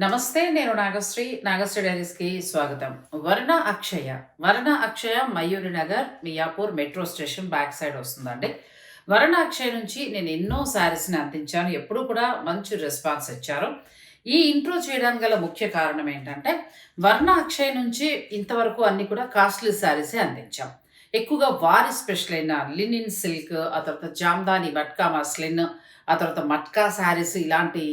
నమస్తే నేను నాగశ్రీ. నాగశ్రీ డైరీస్కి స్వాగతం. Varna Akshaya. Varna Akshaya Mayuri Nagar Miyapur metro station back side వస్తుందండి. వర్ణ అక్షయ నుంచి నేను ఎన్నో శారీస్ని అందించాను. ఎప్పుడు కూడా మంచి రెస్పాన్స్ ఇచ్చారు. ఈ ఇంట్రో చేయడానికి గల ముఖ్య కారణం ఏంటంటే వర్ణ అక్షయ నుంచి ఇంతవరకు అన్ని కూడా కాస్ట్లీ శారీసే అందించాం. ఎక్కువగా వారి స్పెషల్ అయిన లినిన్ సిల్క్ ఆ తర్వాత జామ్దాని బట్కా మస్లిన్ ఆ తర్వాత మట్కా శారీస్ ఇలాంటి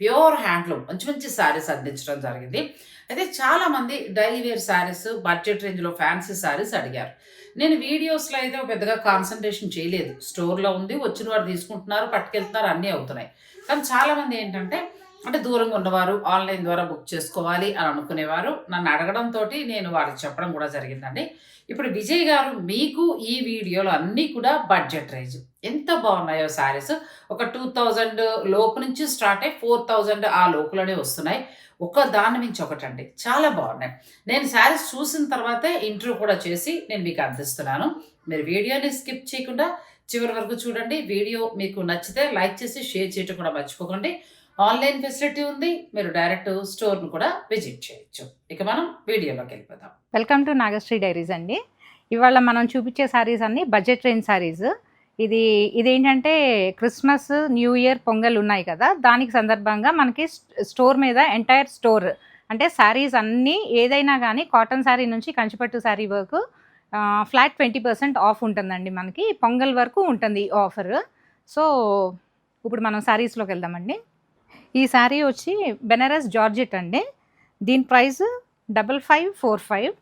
ప్యూర్ హ్యాండ్లూమ్ మంచి మంచి శారీస్ అందించడం జరిగింది. అయితే చాలామంది డైలీ వేర్ శారీస్ బడ్జెట్ రేంజ్లో ఫ్యాన్సీ శారీస్ అడిగారు. నేను వీడియోస్లో అయితే పెద్దగా కాన్సన్ట్రేషన్ చేయలేదు. స్టోర్లో ఉంది వచ్చిన వారు తీసుకుంటున్నారు పట్టుకెళ్తున్నారు అన్నీ అవుతున్నాయి. కానీ చాలామంది ఏంటంటే అంటే దూరంగా ఉన్నవారు ఆన్లైన్ ద్వారా బుక్ చేసుకోవాలి అని అనుకునేవారు. నన్ను అడగడంతో నేను వారికి చెప్పడం కూడా జరిగిందండి. ఇప్పుడు విజయ్ గారు మీకు ఈ వీడియోలో అన్నీ కూడా బడ్జెట్ రేంజ్ ఎంత బాగున్నాయో శారీస్ ఒక టూ థౌజండ్ లోపు నుంచి స్టార్ట్ అయ్యి ఫోర్ థౌజండ్ ఆ లోపులోనే వస్తున్నాయి. ఒక దాని మించి ఒకటండి. చాలా బాగున్నాయి. నేను శారీస్ చూసిన తర్వాతే ఇంటర్వ్యూ కూడా చేసి నేను మీకు అందిస్తున్నాను. మీరు వీడియోని స్కిప్ చేయకుండా చివరి వరకు చూడండి. వీడియో మీకు నచ్చితే లైక్ చేసి షేర్ చేయటం కూడా మర్చిపోకండి. ఆన్లైన్ ఫెసిలిటీ ఉంది మీరు డైరెక్ట్ స్టోర్ను కూడా విజిట్ చేయొచ్చు. ఇక మనం వీడియోలోకి వెళ్ళిపోదాం. వెల్కమ్ టు నాగశ్రీ డైరీస్ అండి. ఇవాళ మనం చూపించే శారీస్ అన్ని బడ్జెట్ రేంజ్ శారీస్ ఇది ఇదేంటంటే క్రిస్మస్ న్యూ ఇయర్ పొంగల్ ఉన్నాయి కదా దానికి సందర్భంగా మనకి స్టోర్ మీద ఎంటైర్ స్టోర్ అంటే శారీస్ అన్నీ ఏదైనా కానీ కాటన్ శారీ నుంచి కంచిపట్టు శారీ వరకు ఫ్లాట్ ట్వంటీ పర్సెంట్ ఆఫ్ ఉంటుందండి మనకి. పొంగల్ వరకు ఉంటుంది ఈ ఆఫర్ సో ఇప్పుడు మనం శారీస్లోకి వెళ్దామండి. ఈ శారీ వచ్చి బెనారస్ జార్జెట్ అండి. దీని price double five four five.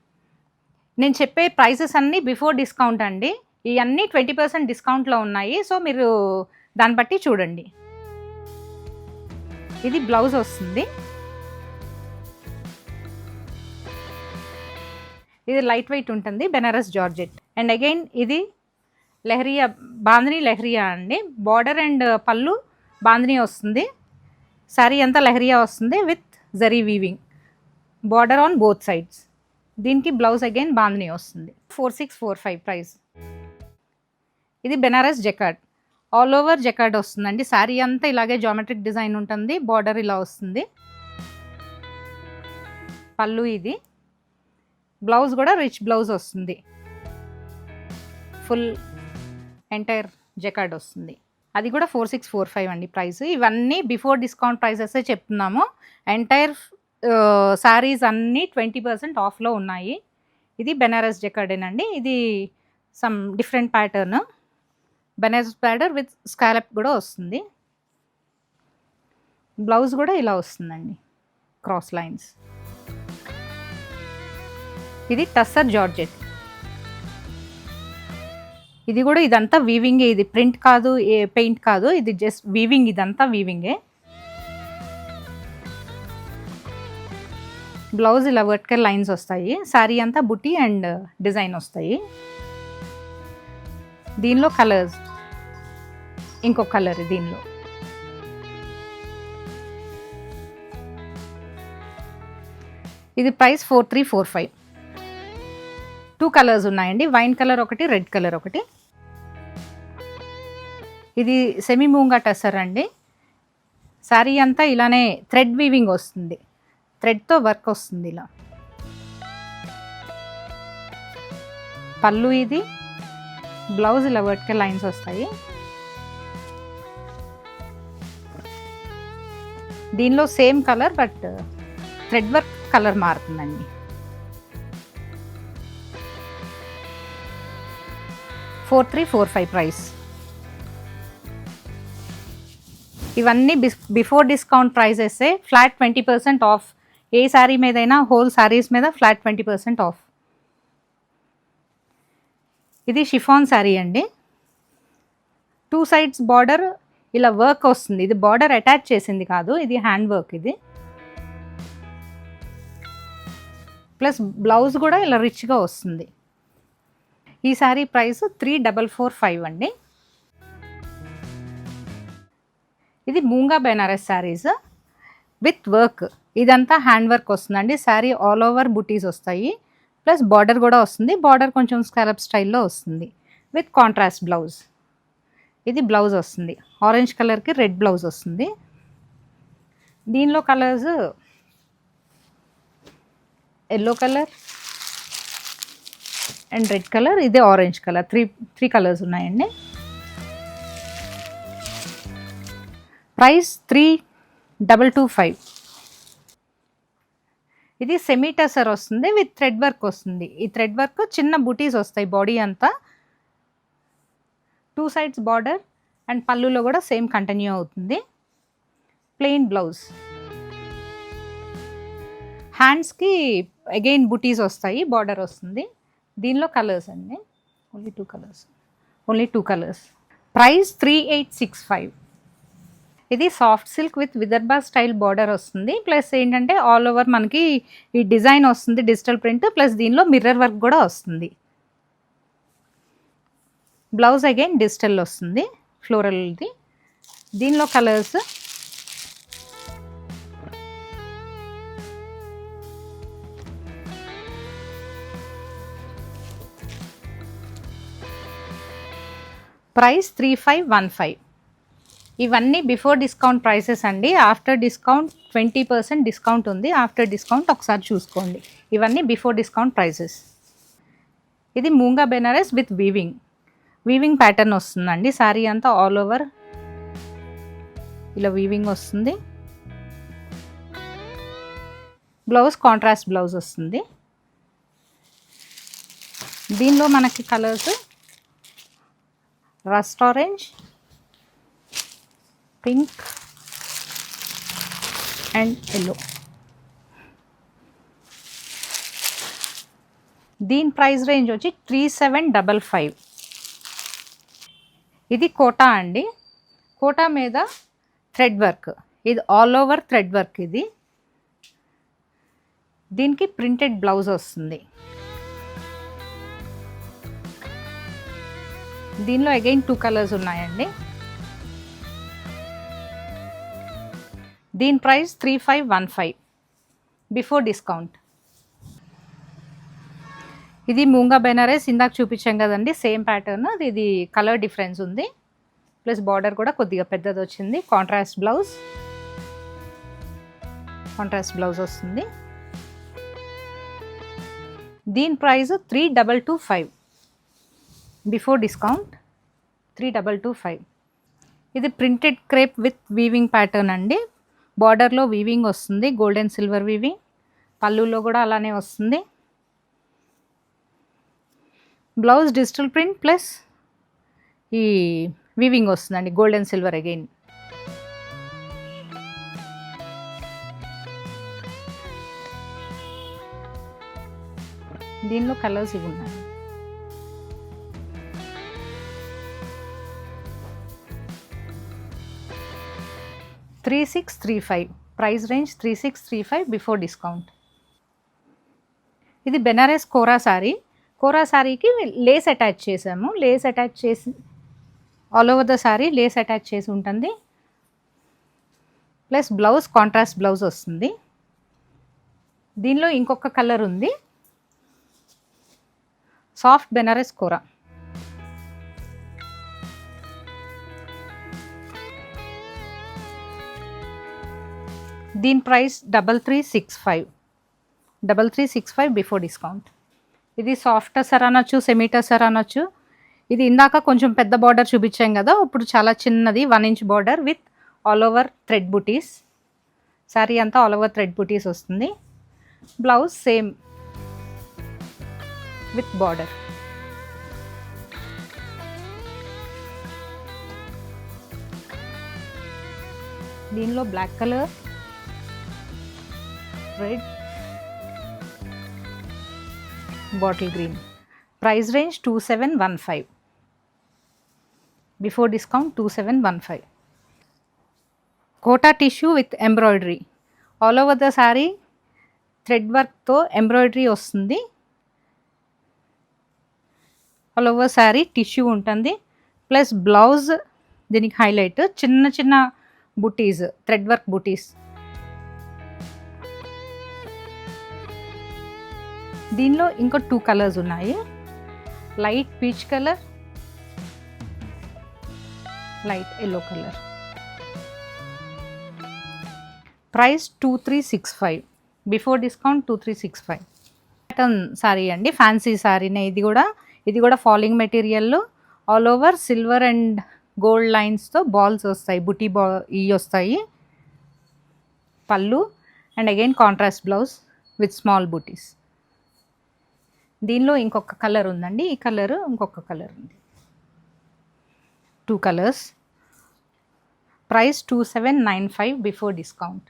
నేను చెప్పే ప్రైసెస్ అన్నీ బిఫోర్ డిస్కౌంట్ అండి. ఇవన్నీ ట్వంటీ పర్సెంట్ డిస్కౌంట్లో ఉన్నాయి. సో మీరు దాన్ని బట్టి చూడండి. ఇది బ్లౌజ్ వస్తుంది. ఇది లైట్ వెయిట్ ఉంటుంది బెనారస్ జార్జెట్. అండ్ అగైన్ ఇది లెహరియా బాంద్రీ లెహరియా అండి. బార్డర్ అండ్ పళ్ళు బాంద్రీ వస్తుంది. శారీ అంతా లెహరియా వస్తుంది? With zari weaving. Border on both sides. దీనికి బ్లౌజ్ అగైన్ బాంధని వస్తుంది. Four six four five price. ఇది Banaras jacquard all over jacquard వస్తుందండి. శారీ అంతా ఇలాగే జామెట్రిక్ డిజైన్ ఉంటుంది. బార్డర్ ఇలా వస్తుంది. పళ్ళు ఇది. బ్లౌజ్ కూడా రిచ్ బ్లౌజ్ వస్తుంది. ఫుల్ ఎంటైర్ జెకాడ్ వస్తుంది. అది కూడా ఫోర్ సిక్స్ ఫోర్ ఫైవ్ అండి ప్రైస్. ఇవన్నీ బిఫోర్ డిస్కౌంట్ ప్రైసెస్ చెప్తున్నాము. ఎంటైర్ శారీస్ అన్నీ ట్వంటీ పర్సెంట్ ఆఫ్లో ఉన్నాయి. ఇది బెనారస్ జకార్డేనండి ఇది some different pattern. Banaras pattern with scallop కూడా వస్తుంది. బ్లౌజ్ కూడా ఇలా వస్తుందండి. క్రాస్ లైన్స్ ఇది టస్సర్ జార్జెట్ ఇది కూడా ఇదంతా వీవింగే ఇది ప్రింట్ కాదు ఏ పెయింట్ కాదు. ఇది జస్ట్ వీవింగ్ ఇదంతా వీవింగే బ్లౌజ్ ఇలా వర్టికల్ లైన్స్ వస్తాయి. శారీ అంతా బుట్టి అండ్ డిజైన్ వస్తాయి. దీనిలో కలర్స్ ఇంకో కలర్ దీనిలో. ఇది price four three four five two colours ఉన్నాయండి. వైన్ కలర్ ఒకటి రెడ్ కలర్ ఒకటి. ఇది సెమీ మూంగా టసర్ అండి. శారీ అంతా ఇలానే థ్రెడ్ వీవింగ్ వస్తుంది. థ్రెడ్తో వర్క్ వస్తుంది ఇలా. పళ్ళు ఇది బ్లౌజ్ ఇలా వర్టికల్ లైన్స్ వస్తాయి. దీనిలో same colour but thread work colour మారుతుందండి. Four three four five price ఇవన్నీ before discount prices flat twenty percent off. ఏ శారీ మీదైనా హోల్ శారీస్ మీద ఫ్లాట్ ట్వంటీ పర్సెంట్ ఆఫ్. ఇది షిఫాన్ శారీ అండి. టూ సైడ్స్ బార్డర్ ఇలా వర్క్ వస్తుంది. ఇది బార్డర్ అటాచ్ చేసింది కాదు ఇది హ్యాండ్ వర్క్ ఇది. ప్లస్ బ్లౌజ్ కూడా ఇలా రిచ్గా వస్తుంది. ఈ sari price three double four five అండి. ఇది మూంగా బెనారస్ శారీస్ విత్ వర్క్ ఇదంతా హ్యాండ్ వర్క్ వస్తుందండి. శారీ ఆల్ ఓవర్ బుటీస్ వస్తాయి. ప్లస్ బార్డర్ కూడా వస్తుంది. బార్డర్ కొంచెం స్కాలప్ స్టైల్లో వస్తుంది. విత్ కాంట్రాస్ట్ బ్లౌజ్ ఇది బ్లౌజ్ వస్తుంది. ఆరెంజ్ కలర్కి రెడ్ బ్లౌజ్ వస్తుంది. దీనిలో colours yellow colour and red colour ఇదే orange colour three three colours ఉన్నాయండి. Price three double two five. ఇది సెమీటసర్ వస్తుంది విత్ థ్రెడ్ వర్క్ వస్తుంది. ఈ థ్రెడ్ వర్క్ చిన్న బుటీస్ వస్తాయి బాడీ అంతా. టూ సైడ్స్ బార్డర్ అండ్ పళ్ళులో కూడా సేమ్ కంటిన్యూ అవుతుంది. ప్లెయిన్ బ్లౌజ్ హ్యాండ్స్కి అగైన్ బుటీస్ వస్తాయి బార్డర్ వస్తుంది. దీనిలో కలర్స్ అండి. Only two colours only two colours price three eight six five ఇది soft silk with Vidarbha style border వస్తుంది. ప్లస్ ఏంటంటే ఆల్ ఓవర్ మనకి ఈ డిజైన్ వస్తుంది డిజిటల్ ప్రింట్. ప్లస్ దీనిలో మిర్రర్ వర్క్ కూడా వస్తుంది. బ్లౌజ్ అగైన్ డిజిటల్ వస్తుంది. ఫ్లోరల్ది. దీనిలో colours. Price three five one five. ఇవన్నీ బిఫోర్ డిస్కౌంట్ ప్రైసెస్ అండి. After discount twenty percent discount ఉంది. ఆఫ్టర్ డిస్కౌంట్ ఒకసారి చూసుకోండి. ఇవన్నీ బిఫోర్ డిస్కౌంట్ ప్రైసెస్ ఇది moonga Banaras with weaving weaving pattern వస్తుందండి. శారీ అంతా ఆల్ ఓవర్ ఇలా వీవింగ్ వస్తుంది. బ్లౌజ్ కాంట్రాస్ట్ బ్లౌజ్ వస్తుంది. దీనిలో మనకి colours rust orange pink and yellow దీని ప్రైస్ రేంజ్ వచ్చి త్రీ సెవెన్ డబల్ ఫైవ్. ఇది కోటా అండి. కోటా మీద థ్రెడ్ వర్క్. ఇది ఆల్ ఓవర్ థ్రెడ్ వర్క్ ఇది. దీనికి ప్రింటెడ్ బ్లౌజ్ వస్తుంది. దీనిలో అగైన్ టూ కలర్స్ ఉన్నాయండి. దీని price three five one five before discount. ఇది మూంగా బెనారస్ ఇందాక చూపించాం కదండి సేమ్ ప్యాటర్న్ ఇది కలర్ డిఫరెన్స్ ఉంది. ప్లస్ బార్డర్ కూడా కొద్దిగా పెద్దది వచ్చింది. Contrast blouse. కాంట్రాస్ట్ బ్లౌజ్ వస్తుంది. దీని price three double two five before discount. Three double two five. ఇది printed crepe with weaving pattern అండి. బార్డర్లో వీవింగ్ వస్తుంది గోల్డెన్ సిల్వర్ వీవింగ్. పళ్ళులో కూడా అలానే వస్తుంది. బ్లౌజ్ డిజిటల్ ప్రింట్ ప్లస్ ఈ వీవింగ్ వస్తుందండి గోల్డెన్ సిల్వర్ అగైన్. దీనిలో కలర్స్ ఇవి ఉన్నాయి. Three six three five. Price range three six three five before discount. ఇది బెనారస్ కోరా శారీ కోరా శారీకి లేస్ అటాచ్ చేసాము లేస్ అటాచ్ చేసి all over the sari lace attach చేసి ఉంటుంది. ప్లస్ బ్లౌజ్ కాంట్రాస్ట్ బ్లౌజ్ వస్తుంది. దీనిలో ఇంకొక కలర్ ఉంది. సాఫ్ట్ బెనారస్ కూర. దీని price double three six five. Double three six five before discount. ఇది సాఫ్ట్ టసర్ అనొచ్చు సెమీ టసర్ అనొచ్చు. ఇది ఇందాక కొంచెం పెద్ద బార్డర్ చూపించాం కదా ఇప్పుడు చాలా చిన్నది one inch border with all over thread butis. Sari అంతా ఆల్ ఓవర్ థ్రెడ్ బుటీస్ వస్తుంది. Blouse same with border. దీనిలో black colour red bottle green. Price range two seven one five. Before discount two seven one five. Kota tissue with embroidery. All over the sari thread వర్క్తో embroidery వస్తుంది. All over sari tissue ఉంటుంది. Plus blouse దీనికి highlight. చిన్న చిన్న బుటీస్ thread work బుటీస్. దీనిలో ఇంకో two colours ఉన్నాయి. Light peach colour light yellow colour price two three six five before discount two three six five pattern sari అండి ఫ్యాన్సీ సారీనే ఇది కూడా. ఇది కూడా falling material all over silver and gold లైన్స్తో balls వస్తాయి బుటీ బా ఇవి వస్తాయి. పళ్ళు and again contrast blouse with small బుటీస్ దీనిలో ఇంకొక కలర్ ఉందండి. ఈ కలర్ ఇంకొక కలర్ ఉంది. Two colours price two seven nine five before discount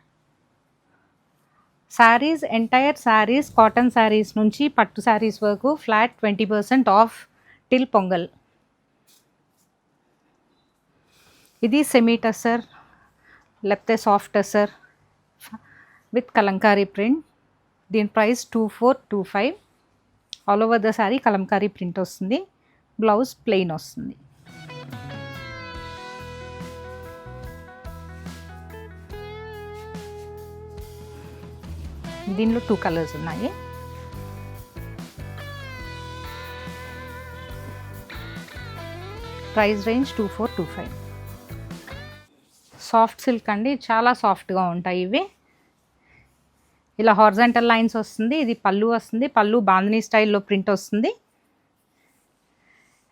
saris entire saris cotton saris నుంచి పట్టు శారీస్ వరకు flat twenty percent off till Pongal. ఇది సెమీ టసర్ లేకపోతే soft tussar with Kalamkari print దీని price two four two five all over the sari Kalamkari print వస్తుంది. Blouse plain వస్తుంది. దీనిలో two colours ఉన్నాయి. Price range two four two five soft silk అండి చాలా సాఫ్ట్గా ఉంటాయి ఇవి. ఇలా హార్జంటల్ లైన్స్ వస్తుంది ఇది పళ్ళు వస్తుంది పళ్ళు బాంధనీ స్టైల్లో ప్రింట్ వస్తుంది.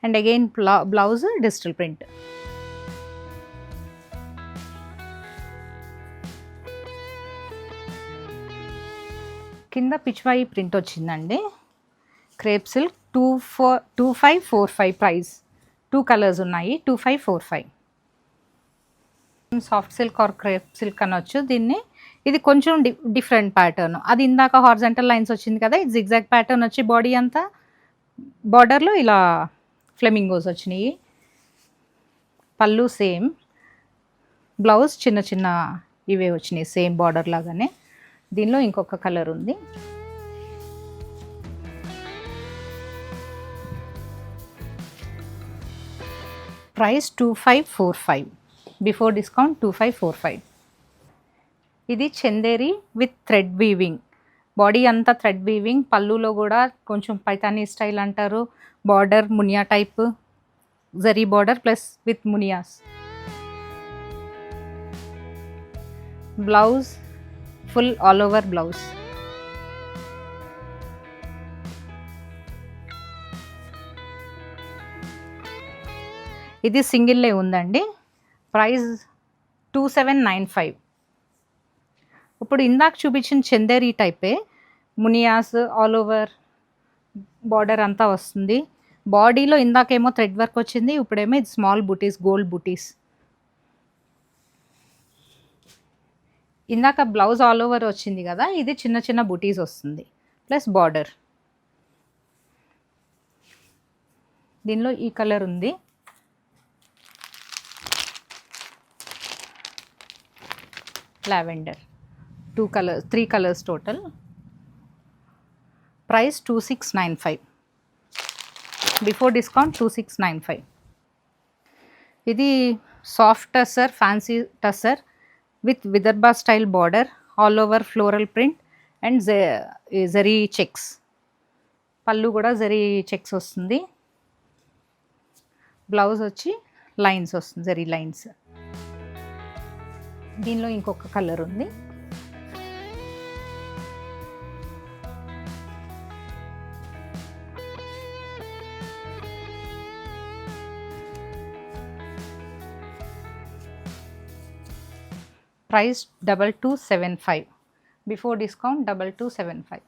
And again blouse digital print కింద పిచ్వాయి ప్రింట్ వచ్చిందండి. Crepe silk two four two five four five price two colours ఉన్నాయి two five four five soft silk or crepe silk అనొచ్చు. దీన్ని ఇది కొంచెం డి డిఫరెంట్ ప్యాటర్న్ అది ఇందాక హార్జెంటల్ లైన్స్ వచ్చింది కదా ఇది జిగ్జాగ్ ప్యాటర్న్ వచ్చి బాడీ అంతా బార్డర్లో ఇలా ఫ్లెమింగోస్ వచ్చినాయి. పళ్ళు సేమ్ బ్లౌజ్ చిన్న చిన్న ఇవే వచ్చినాయి సేమ్ బార్డర్ లాగానే. దీనిలో ఇంకొక కలర్ ఉంది. Price two five four five before discount two five four five ఇది Chanderi with thread weaving body అంతా థ్రెడ్ వీవింగ్ పళ్ళులో కూడా కొంచెం పైతానీ స్టైల్ అంటారు. Border Muniya type zari border plus with మునియాస్ blouse full all over blouse ఇది సింగిల్లే ఉందండి. Price two seven nine five ఇప్పుడు ఇందాక చూపించిన చందేరి టైపే. మునియాస్ ఆల్ ఓవర్ బార్డర్ అంతా వస్తుంది. బాడీలో ఇందాకేమో థ్రెడ్ వర్క్ వచ్చింది ఇప్పుడేమో ఇది స్మాల్ బుటీస్ గోల్డ్ బుటీస్ ఇందాక బ్లౌజ్ ఆల్ ఓవర్ వచ్చింది కదా ఇది చిన్న చిన్న బుటీస్ వస్తుంది ప్లస్ బార్డర్ దీనిలో ఈ కలర్ ఉంది. Lavender two colours three colours total. Price two six nine five. Before discount two six nine five. ఇది soft tussar fancy tussar with Vidarbha style border all over floral print and zari checks. పళ్ళు కూడా zari checks వస్తుంది. Blouse వచ్చి lines వస్తుంది zari lines. దీనిలో ఇంకొక colour ఉంది. Price double two seven five. Before discount double two seven five.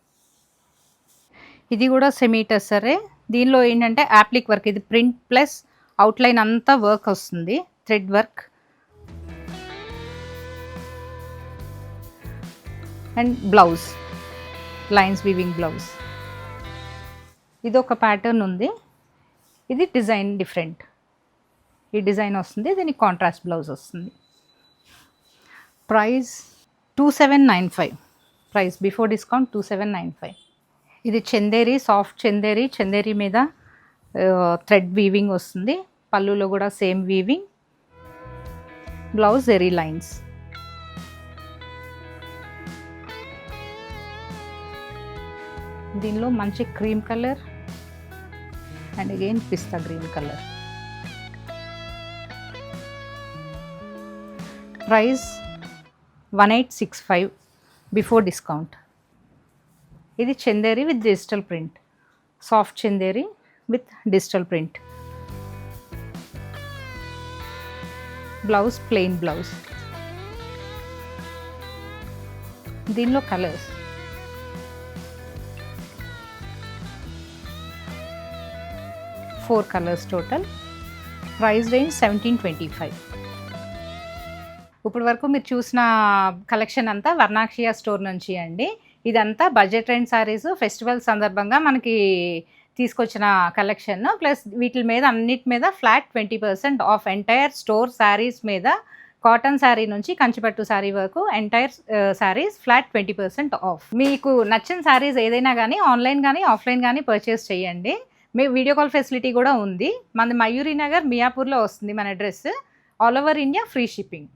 ఇది కూడా సెమీ టెసరే దీనిలో ఏంటంటే యాప్లిక్ వర్క్ ఇది ప్రింట్ ప్లస్ అవుట్లైన్ అంతా వర్క్ వస్తుంది. Thread work. And blouse lines weaving blouse. ఇది ఒక ప్యాటర్న్ ఉంది. ఇది డిజైన్ డిఫరెంట్. ఈ డిజైన్ వస్తుంది దీనికి కాంట్రాస్ట్ బ్లౌజ్ వస్తుంది. Price two seven nine five price before discount two seven nine five ఇది చందేరి సాఫ్ట్ చందేరి చందేరి మీద థ్రెడ్ వీవింగ్ వస్తుంది. పళ్ళులో కూడా same weaving. Blouse zari lines. దీనిలో మంచి cream colour and again pista green colour. Price one eight six five before discount ఇది Chanderi with digital print soft Chanderi with digital print blouse plain blouse దీనిలో colours four colours total price range seventeen twenty five ఇప్పుడు వరకు మీరు చూసిన collection అంతా వర్ణాక్షియా store నుంచి అండి. ఇదంతా బడ్జెట్ ట్రెండ్ సారీస్ ఫెస్టివల్ సందర్భంగా మనకి తీసుకొచ్చిన కలెక్షన్. ప్లస్ వీటి మీద అన్నిటి మీద flat twenty percent off entire store saris మీద కాటన్ శారీ నుంచి కంచిపట్టు శారీ వరకు entire saris flat twenty percent off. మీకు నచ్చిన శారీస్ ఏదైనా కానీ ఆన్లైన్ కానీ ఆఫ్లైన్ కానీ పర్చేస్ చేయండి. మీ వీడియో కాల్ ఫెసిలిటీ కూడా ఉంది. మనది మయూరి నగర్ మియాపూర్లో వస్తుంది మన address. All over India free shipping.